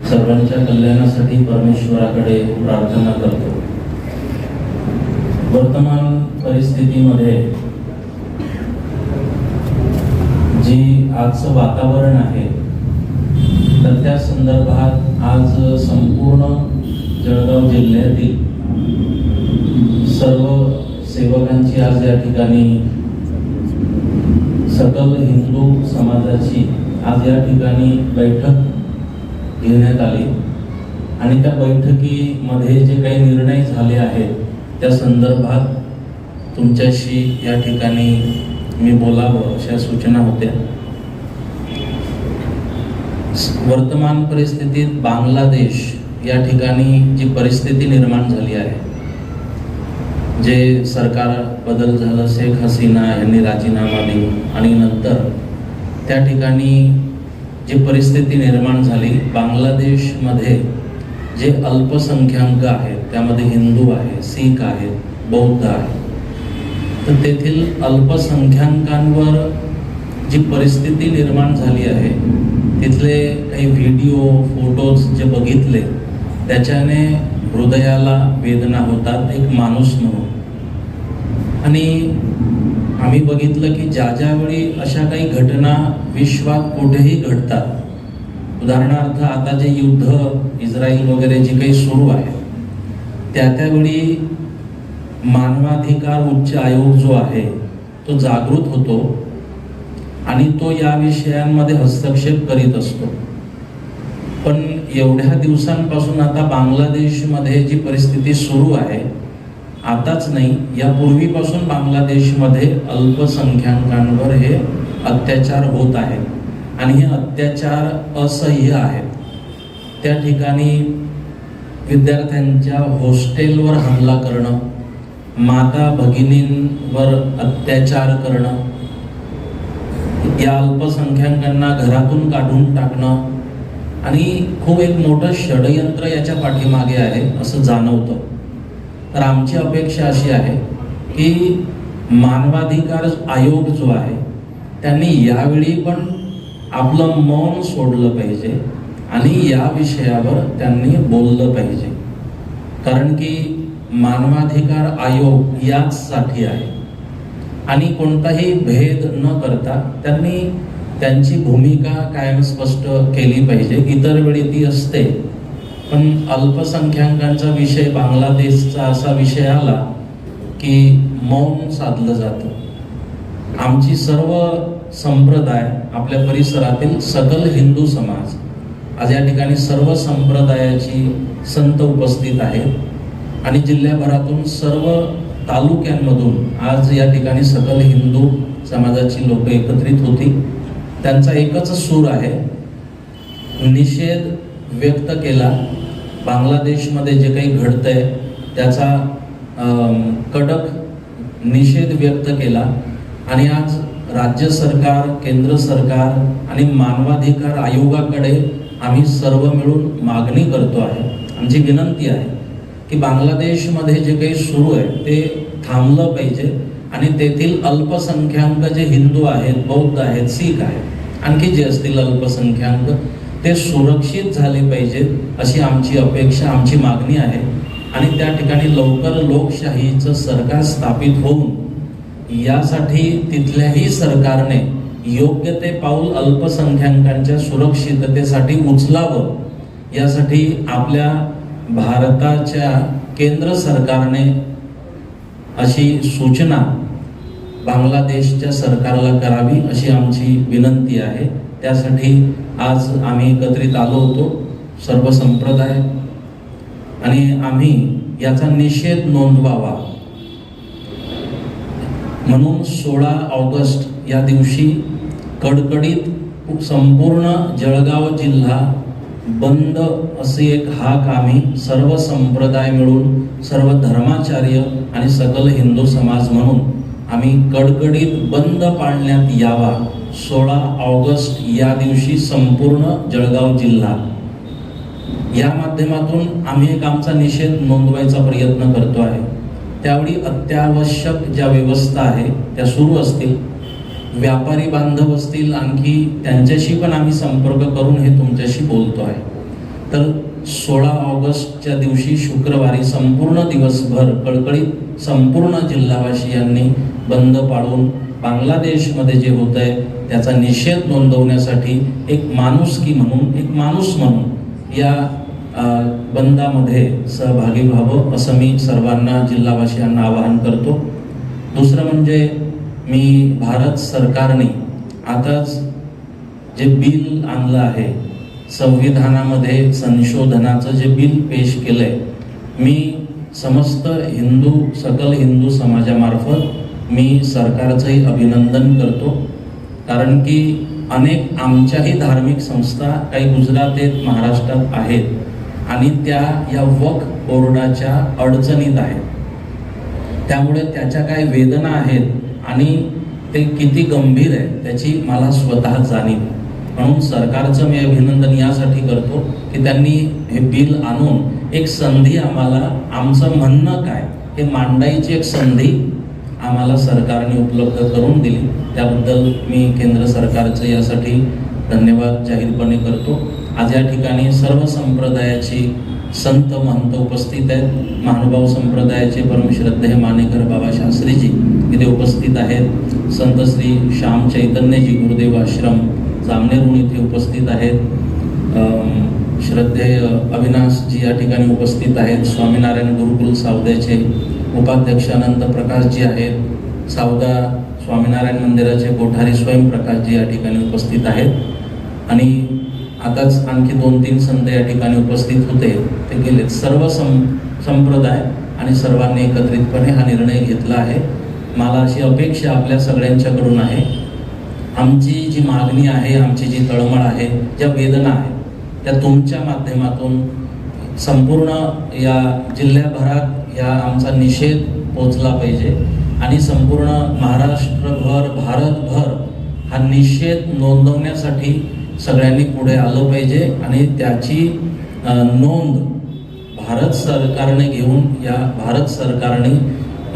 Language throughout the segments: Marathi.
सर्वांच्या कल्याणासाठी परमेश्वराकडे प्रार्थना करतो. वर्तमान परिस्थितीमध्ये जी आजचं वातावरण आहे तर त्या संदर्भात आज संपूर्ण जळगाव जिल्ह्यातील सर्व सेवकांची आज या ठिकाणी सकल हिंदू समाजाची आज या ठिकाणी बैठक घेण्यात आली. आणि त्या बैठकीमध्ये जे काही निर्णय झाले आहेत त्या संदर्भात तुमच्याशी या ठिकाणी मी बोलावं अशा सूचना होत्या. वर्तमान परिस्थितीत बांगलादेश या ठिकाणी जी परिस्थिती निर्माण झाली आहे जे सरकार बदल झालं शेख हसीना यांनी राजीनामा देऊन आणि नंतर त्या ठिकाणी जी परिस्थिती निर्माण झाली बांगलादेशमध्ये जे अल्पसंख्याक आहेत त्यामध्ये हिंदू आहे सिख आहेत बौद्ध आहे तर तेथील अल्पसंख्याकांवर जी परिस्थिती निर्माण झाली आहे तिथले काही व्हिडिओ फोटोज जे बघितले त्याच्याने हृदयाला वेदना होतात एक माणूस म्हणून. आणि आम्ही बघितलं की ज्या ज्यावेळी अशा काही घटना विश्वात कुठेही घडतात उदाहरणार्थ आता जे युद्ध इस्रायल वगैरे जे काही सुरू आहे त्या त्यावेळी मानवाधिकार उच्च आयोग जो आहे तो जागृत होतो आणि तो या विषयांमध्ये हस्तक्षेप करीत असतो. पण एवढ्या दिवसांपासून आता बांगलादेशमध्ये जी परिस्थिती सुरू आहे आताच नाही यापूर्वीपासून बांगलादेशमध्ये अल्पसंख्याकांवर हे अत्याचार होत आहेत. आणि हे अत्याचार असह्य आहेत. त्या ठिकाणी विद्यार्थ्यांच्या हॉस्टेलवर हमला करणं माता भगिनींवर अत्याचार करणं या अल्पसंख्याकांना घरातून काढून टाकणं आणि खूप एक मोठं षडयंत्र याच्या पाठीमागे आहे असं जाणवतं. तर आमची अपेक्षा अशी आहे की मानवाधिकार आयोग जो आहे त्यांनी यावेळी पण आपलं मौन सोडलं पाहिजे आणि या विषयावर त्यांनी बोललं पाहिजे. कारण की मानवाधिकार आयोग याचसाठी आहे. आणि कोणताही भेद न करता त्यांनी त्यांची भूमिका कायम स्पष्ट केली पाहिजे. इतर वेळी ती असते. पण अल्पसंख्याकांचा विषय बांगलादेशचा असा विषय आला की मौन साधलं जातं. आमची सर्व संप्रदाय आपल्या परिसरातील सकल हिंदू समाज आज या ठिकाणी सर्व संप्रदायाची संत उपस्थित आहेत आणि जिल्ह्याभरातून सर्व तालुक्यांमधून आज या ठिकाणी सकल हिंदू समाजाची लोक एकत्रित होती. त्यांचा एकच सूर आहे निषेध व्यक्त केला. बांगलादेशमध्ये जे काही घडतंय त्याचा कडक निषेध व्यक्त केला. आणि आज राज्य सरकार केंद्र सरकार आणि मानवाधिकार आयोगाकडे आम्ही सर्व मिळून मागणी करतो आहे. आमची विनंती आहे की बांगलादेशमध्ये जे काही सुरू आहे ते थांबलं पाहिजे. आणि तेथील अल्पसंख्याक जे हिंदू आहेत बौद्ध आहेत सीख आहेत आणखी जे असतील अल्पसंख्याक ते सुरक्षित झाले पाहिजेत अशी आमची अपेक्षा आमची मागणी आहे. आणि त्या ठिकाणी लवकर लोकशाहीचं सरकार स्थापित होऊन यासाठी तिथल्याही सरकारने योग्य ते पाऊल अल्पसंख्याकांच्या सुरक्षिततेसाठी उचलावं. यासाठी आपल्या भारताच्या केंद्र सरकारने अशी सूचना बांगलादेशच्या सरकारला करावी अशी आमची विनंती आहे. त्यासाठी आज आम्ही एकत्रित आलो होतो सर्व संप्रदाय. आणि आम्ही याचा निषेध नोंदवावा. म्हणून सोळा ऑगस्ट या दिवशी कडकडीत संपूर्ण जळगाव जिल्हा बंद असे एक हाक आम्ही सर्व संप्रदाय मिळून सर्व धर्माचार्य आणि सकल हिंदू समाज म्हणून आम्ही कडकडीत बंद पाळण्यात यावा. सोळा ऑगस्ट या दिवशी संपूर्ण जळगाव जिल्हा. या माध्यमातून आम्ही एक आमचा निषेध नोंदवायचा प्रयत्न करतो आहे. त्यावेळी अत्यावश्यक ज्या व्यवस्था आहे त्या सुरू असतील. व्यापारी बांधव असतील आणखी त्यांच्याशी पण आम्ही संपर्क करून हे तुमच्याशी बोलतो आहे. तर सोळा ऑगस्टच्या दिवशी शुक्रवारी संपूर्ण दिवसभर कळकळीत संपूर्ण जिल्हावासियांनी बंद पाडून बांगलादेशमध्ये जे होत आहे त्याचा निषेध नोंदवण्यासाठी एक माणुसकी म्हणून एक माणूस म्हणून या बंदामध्ये सहभागी व्हावं असं मी सर्वांना जिल्हावासियांना आवाहन करतो. दुसरं म्हणजे मी भारत सरकारने आताच जे बिल आणलं आहे संविधानामध्ये संशोधनाचं जे बिल पेश केलंय मी समस्त हिंदू सकल हिंदू समाजामार्फत मी सरकारचंही अभिनंदन करतो कारण की अनेक आमच्याही धार्मिक संस्था काही गुजरातेत महाराष्ट्रात आहेत आणि त्या या वक बोर्डाच्या अडचणीत आहेत त्यामुळे त्याच्या काय वेदना आहेत आणि ते किती गंभीर आहे त्याची मला स्वतः जाणीव आहे. म्हणून सरकारचं मी अभिनंदन यासाठी करतो की त्यांनी हे बिल आणून एक संधी आम्हाला आमचं म्हणणं काय हे मांडायची एक संधी आम्हाला सरकारने उपलब्ध करून दिली. त्याबद्दल मी केंद्र सरकारचं यासाठी धन्यवाद जाहीरपणे करतो. आज या ठिकाणी सर्व संप्रदायाची संत महंत उपस्थित आहेत. महानुभाव संप्रदायाचे परमश्रद्धेय मानेकर बाबा शास्त्रीजी इथे उपस्थित आहेत. संत श्री श्याम चैतन्यजी गुरुदेव आश्रम जामनेरहून इथे उपस्थित आहेत. अम, श्रद्धेय अविनाशजी या ठिकाणी उपस्थित आहेत. स्वामीनारायण गुरुकुल सावद्याचे उपाध्यक्ष अनंत प्रकाशजी आहेत. सावदा स्वामीनारायण मंदिराचे कोठारी स्वयंप्रकाशजी या ठिकाणी उपस्थित आहेत. आणि आताच आणखी दोन तीन संत या ठिकाणी उपस्थित होते. ते गेलेत. सर्व सं संप्रदाय आणि सर्वांनी एकत्रितपणे हा निर्णय घेतला आहे. मला अशी अपेक्षा आपल्या सगळ्यांच्याकडून आहे. आमची जी मागणी आहे आमची जी तळमळ आहे ज्या वेदना आहेत त्या तुमच्या माध्यमातून संपूर्ण या जिल्ह्याभरात या आमचा निषेध पोचला पाहिजे. आणि संपूर्ण महाराष्ट्रभर भारतभर हा निषेध नोंदवण्यासाठी सगळ्यांनी पुढे आलं पाहिजे. आणि त्याची नोंद भारत सरकारने घेऊन या भारत सरकारने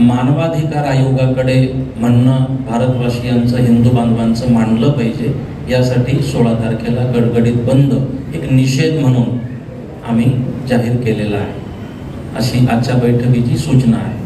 मानवाधिकार आयोगाकडे म्हणणं भारतवासियांचं हिंदू बांधवांचं मांडलं पाहिजे यासाठी सोळा तारखेला गडगडीत बंद एक निषेध म्हणून आम्ही जाहीर केलेला आहे. अशी आजच्या बैठकीची सूचना आहे.